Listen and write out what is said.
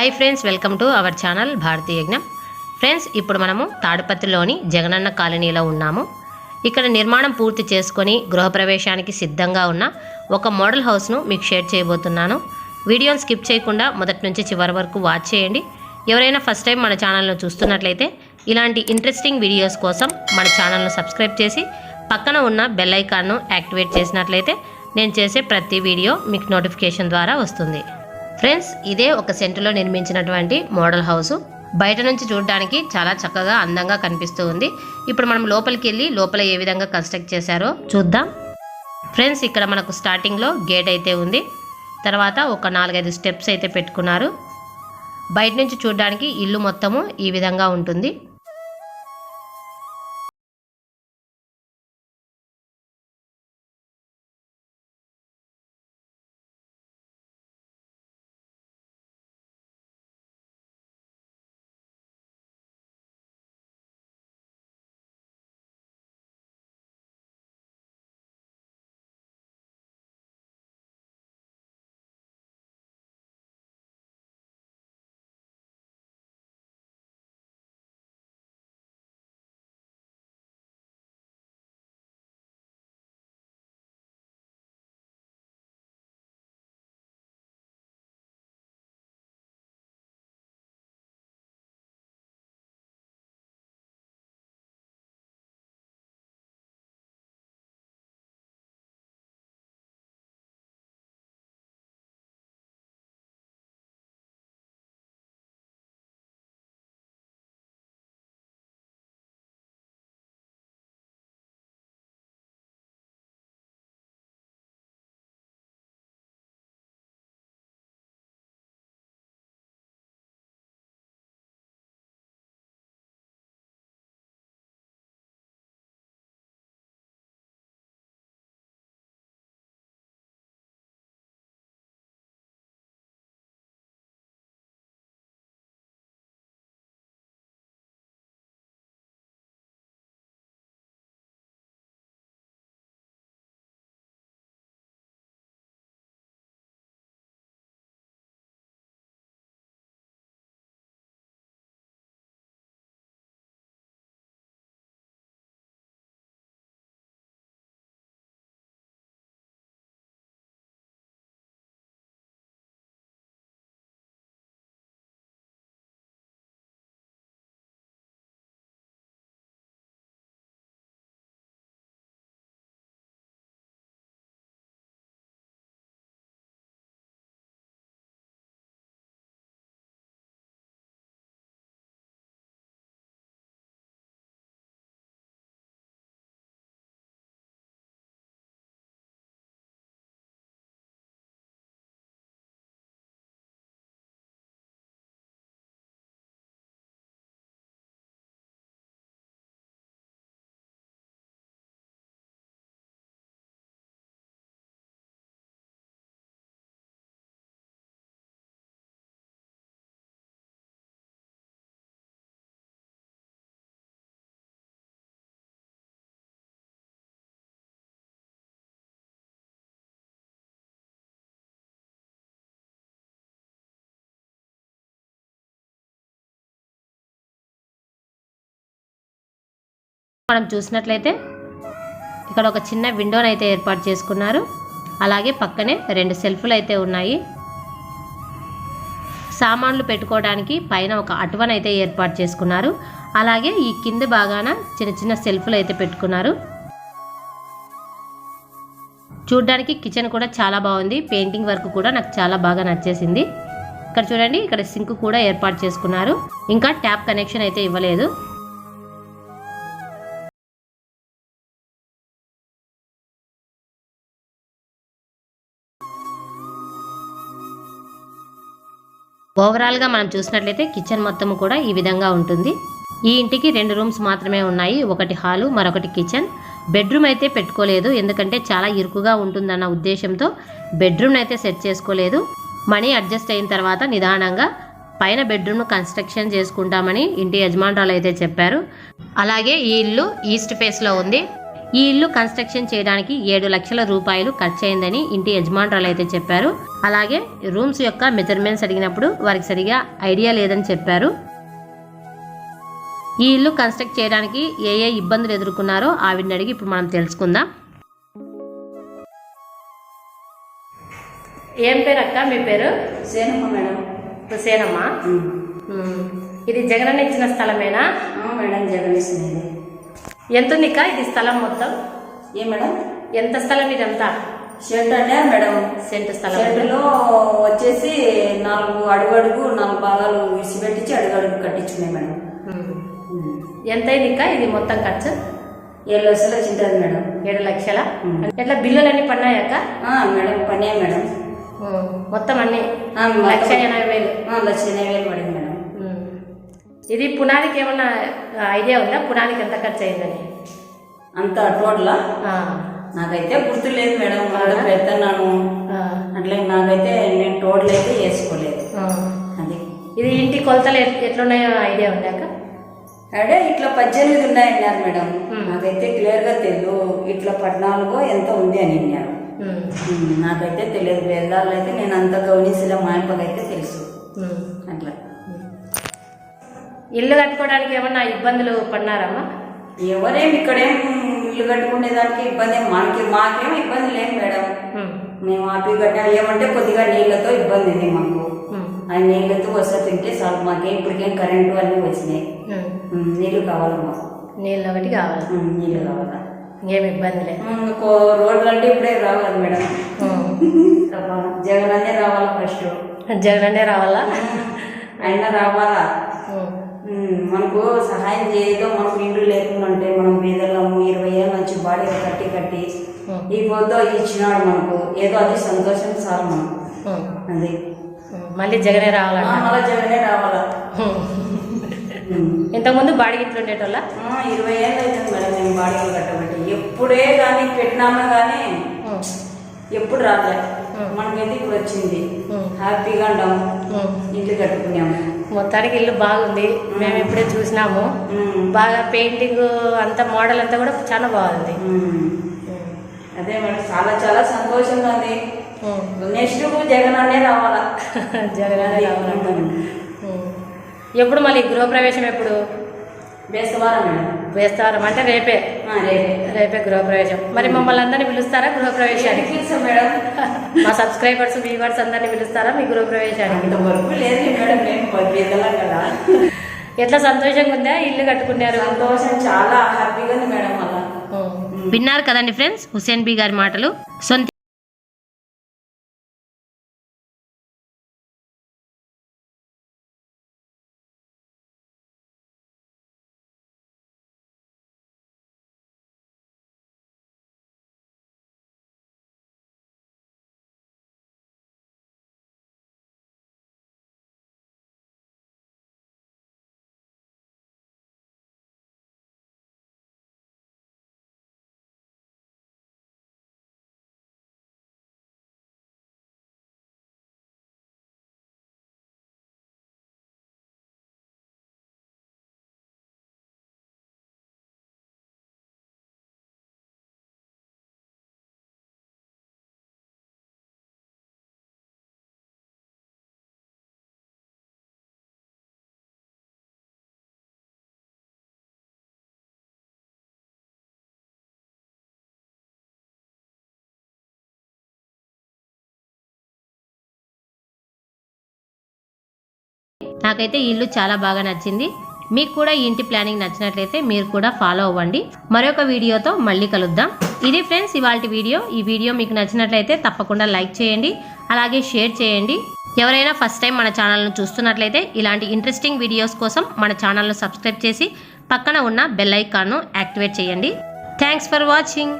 Hi friends welcome to our channel Bharatiya Yagnam friends ఇప్పుడు మనము తాడిపత్రిలోని జగనన్న కాలనీలో ఉన్నాము. ఇక్కడ నిర్మాణం పూర్తి చేసుకొని గృహప్రవేశానికి సిద్ధంగా ఉన్న ఒక మోడల్ హౌస్ను మీకు షేర్ చేయబోతున్నాను. వీడియోని స్కిప్ చేయకుండా మొదటి నుంచి చివరి వరకు వాచ్ చేయండి. ఎవరైనా ఫస్ట్ టైం మన ఛానల్ను చూస్తున్నట్లయితే ఇలాంటి ఇంట్రెస్టింగ్ వీడియోస్ కోసం మన ఛానల్ను సబ్స్క్రైబ్ చేసి పక్కన ఉన్న బెల్ ఐకాన్ను యాక్టివేట్ చేసినట్లయితే నేను చేసే ప్రతి వీడియో మీకు నోటిఫికేషన్ ద్వారా వస్తుంది. ఫ్రెండ్స్ ఇదే ఒక సెంటులో నిర్మించినటువంటి మోడల్ హౌస్. బయట నుంచి చూడడానికి చాలా చక్కగా అందంగా కనిపిస్తూ ఉంది. ఇప్పుడు మనం లోపలికి వెళ్ళి లోపల ఏ విధంగా కన్స్ట్రక్ట్ చేశారో చూద్దాం. ఫ్రెండ్స్ ఇక్కడ మనకు స్టార్టింగ్లో గేట్ అయితే ఉంది. తర్వాత ఒక నాలుగైదు స్టెప్స్ అయితే పెట్టుకున్నారు. బయట నుంచి చూడడానికి ఇల్లు మొత్తము ఈ విధంగా ఉంటుంది. మనం చూసినట్లయితే ఇక్కడ ఒక చిన్న విండోని అయితే ఏర్పాటు చేసుకున్నారు. అలాగే పక్కనే రెండు సెల్ఫ్లు అయితే ఉన్నాయి. సామాన్లు పెట్టుకోవడానికి పైన ఒక అటువన్ అయితే ఏర్పాటు చేసుకున్నారు. అలాగే ఈ కింద భాగాన చిన్న చిన్న సెల్ఫ్లు అయితే పెట్టుకున్నారు. చూడ్డానికి కిచెన్ కూడా చాలా బాగుంది. పెయింటింగ్ వర్క్ కూడా నాకు చాలా బాగా నచ్చేసింది. ఇక్కడ చూడండి ఇక్కడ సింక్ కూడా ఏర్పాటు చేసుకున్నారు. ఇంకా ట్యాప్ కనెక్షన్ అయితే ఇవ్వలేదు. ఓవరాల్గా మనం చూసినట్లయితే కిచెన్ మొత్తం కూడా ఈ విధంగా ఉంటుంది. ఈ ఇంటికి రెండు రూమ్స్ మాత్రమే ఉన్నాయి. ఒకటి హాలు మరొకటి కిచెన్. బెడ్రూమ్ అయితే పెట్టుకోలేదు. ఎందుకంటే చాలా ఇరుకుగా ఉంటుందన్న ఉద్దేశంతో బెడ్రూమ్ అయితే సెట్ చేసుకోలేదు. మనీ అడ్జస్ట్ అయిన తర్వాత నిదానంగా పైన బెడ్రూమ్ను కన్స్ట్రక్షన్ చేసుకుంటామని ఇంటి యజమానురాలు అయితే చెప్పారు. అలాగే ఈ ఇల్లు ఈస్ట్ ఫేస్లో ఉంది. ఈ ఇల్లు కన్స్ట్రక్షన్ చేయడానికి ఏడు లక్షల రూపాయలు ఖర్చు అయిందని ఇంటి యజమానురాలు అయితే చెప్పారు. అలాగే రూమ్స్ యొక్క మెజర్మెంట్స్ అడిగినప్పుడు వారికి సరిగా ఐడియా లేదని చెప్పారు. ఈ ఇల్లు కన్స్ట్రక్ట్ చేయడానికి ఏ ఏ ఇబ్బందులు ఎదుర్కొన్నారో ఆవిడని అడిగి ఇప్పుడు మనం తెలుసుకుందాం. ఏం పేరు అక్క? మీ పేరు? సేనమ్మ మేడం. హుసేనమ్మ ఉమ్. ఇది జగనన్న ఇచ్చిన స్థలమేనా? మేడం జగన్ ఇస్తున్నది ఎంత ఉంది అక్క? ఇది స్థలం మొత్తం? ఏ మేడం? ఎంత స్థలం ఇదంతా? షెడ్ అంటే మేడం సెంటు స్థలం షెడ్లో వచ్చేసి నాలుగు అడుగు అడుగు నాలుగు భాగాలు విసిపెట్టించి అడుగు అడుగు కట్టించుకున్నాయి మేడం. ఎంత అయింది అక్క ఇది మొత్తం ఖర్చు? ఏడు లక్షలు వచ్చింటుంది మేడం. ఏడు లక్షల. ఎట్లా బిల్లులన్నీ పడినాయక్క ఆ, మేడం పనే మేడం. మొత్తం అన్ని? లక్ష ఎనభై వేలు. లక్ష ఎనభై వేలు పడింది. ఇది పునాదికి ఏమన్నా ఐడియా ఉందా? పునాదికి ఎంత ఖర్చు అయిందని అంత టోటలా. నాకైతే గుర్తు లేదు మేడం పెడుతున్నాను. అట్లే నాకైతే నేను టోటల్ అయితే వేసుకోలేదు. అది. ఇది ఇంటి కొలతలు ఎట్- ఎట్లున్నాయో ఐడియా ఉందా అక్క? అడే ఇట్లా పద్దెనిమిది ఉన్నాయన్నారు మేడం. నాకైతే క్లియర్గా తెలియదు ఇట్లా పద్నాలుగో ఎంత ఉంది అని అన్నారు. నాకైతే తెలియదు వేదాలు అయితే నేను అంత గమనించలే మా అయితే తెలుసు ఇల్లు కట్టుకోవడానికి ఏమన్నా ఇబ్బందులు పడినారమ్మా? ఎవరేం ఇక్కడేం ఇల్లు కట్టుకునే దానికి ఇబ్బంది మనకి మాకేం ఇబ్బంది లేదు మేడం. మేము ఆపి కట్టాం ఏమంటే కొద్దిగా నీళ్ళతో ఇబ్బంది ఉంది మాకు. ఆ నీళ్ళతో వస్తే తింటే చాలు. మాకేం ఇప్పటికేం కరెంటు అన్నీ వచ్చినాయి. నీళ్ళు కావాలి మాకు. నీళ్ళు ఒకటి కావాలి. నీళ్ళు కావాలా? ఇంకేం ఇబ్బంది లేదు. రోడ్లు అంటే ఇప్పుడే రావాలి మేడం. జగన్ అనే రావాలా ఫస్ట్? జగనండే రావాలా? అయినా రావాలా? మనకు సహాయం చేయదో మనకు ఇండ్లు లేకుండా ఉంటే మనం బీదలము ఇరవై ఏళ్ళ నుంచి బాడీ కట్టి కట్టి. ఈ పొద్దు ఇచ్చినాడు మనకు ఏదో అది సంతోషం మనకు ఉమ్. అది. మళ్ళీ జగనే ఆ, రావాలంట మళ్ళా జగనే రావాలా. ఇంతకుముందు బాడిగి ఇట్లు ఉండేటోళ్ళ ఇరవై ఏళ్ళు అవుతుంది మేడం మేము బాడీలు కట్టబట్టి ఎప్పుడే కానీ పెట్టినామా కానీ. ఎప్పుడు రాలే. మనకైతే ఇప్పుడు వచ్చింది. హ్యాపీగా ఉన్నాము ఉమ్. ఇల్లు కట్టుకున్నాము మొత్తానికి ఇల్లు బాగుంది. మేము ఇప్పుడే చూసినాము. బాగా పెయింటింగ్ అంతా మోడల్ అంతా కూడా చాలా బాగుంది. అదే మేడం చాలా చాలా సంతోషంగా ఉంది. నెక్స్ట్ జగన్ అనే రావాలా జగనే రావాలంట ఉమ్. ఎప్పుడు మళ్ళీ గృహప్రవేశం ఎప్పుడు? బేస్తవారం మేడం. వేస్తారు అంటే రేపే. రేపే. గృహప్రవేశం. మరి మమ్మల్ని అందరినీ పిలుస్తారా గృహప్రవేశానికి? మేడం. మా సబ్స్క్రైబర్స్ వ్యూవర్స్ అందరినీ పిలుస్తారా మీ గృహప్రవేశానికి? ఎట్లా సంతోషంగా ఉందా? ఇల్లు కట్టుకున్నారు. సంతోషం చాలా హ్యాపీగా ఉంది మేడం అలా. విన్నారు కదండి ఫ్రెండ్స్ హుసేన్ బి గారి మాటలు. సొంత నాకైతే ఈ ఇల్లు చాలా బాగా నచ్చింది. మీకు కూడా ఈ ఇంటి ప్లానింగ్ నచ్చినట్లయితే మీరు కూడా ఫాలో అవ్వండి. మరొక వీడియోతో మళ్ళీ కలుద్దాం. ఇది ఫ్రెండ్స్ ఇవాళ వీడియో. ఈ వీడియో మీకు నచ్చినట్లయితే తప్పకుండా లైక్ చేయండి. అలాగే షేర్ చేయండి. ఎవరైనా ఫస్ట్ టైం మన ఛానల్ను చూస్తున్నట్లయితే ఇలాంటి ఇంట్రెస్టింగ్ వీడియోస్ కోసం మన ఛానల్ను సబ్స్క్రైబ్ చేసి పక్కన ఉన్న బెల్ ఐకాన్ను యాక్టివేట్ చేయండి. Thanks for watching.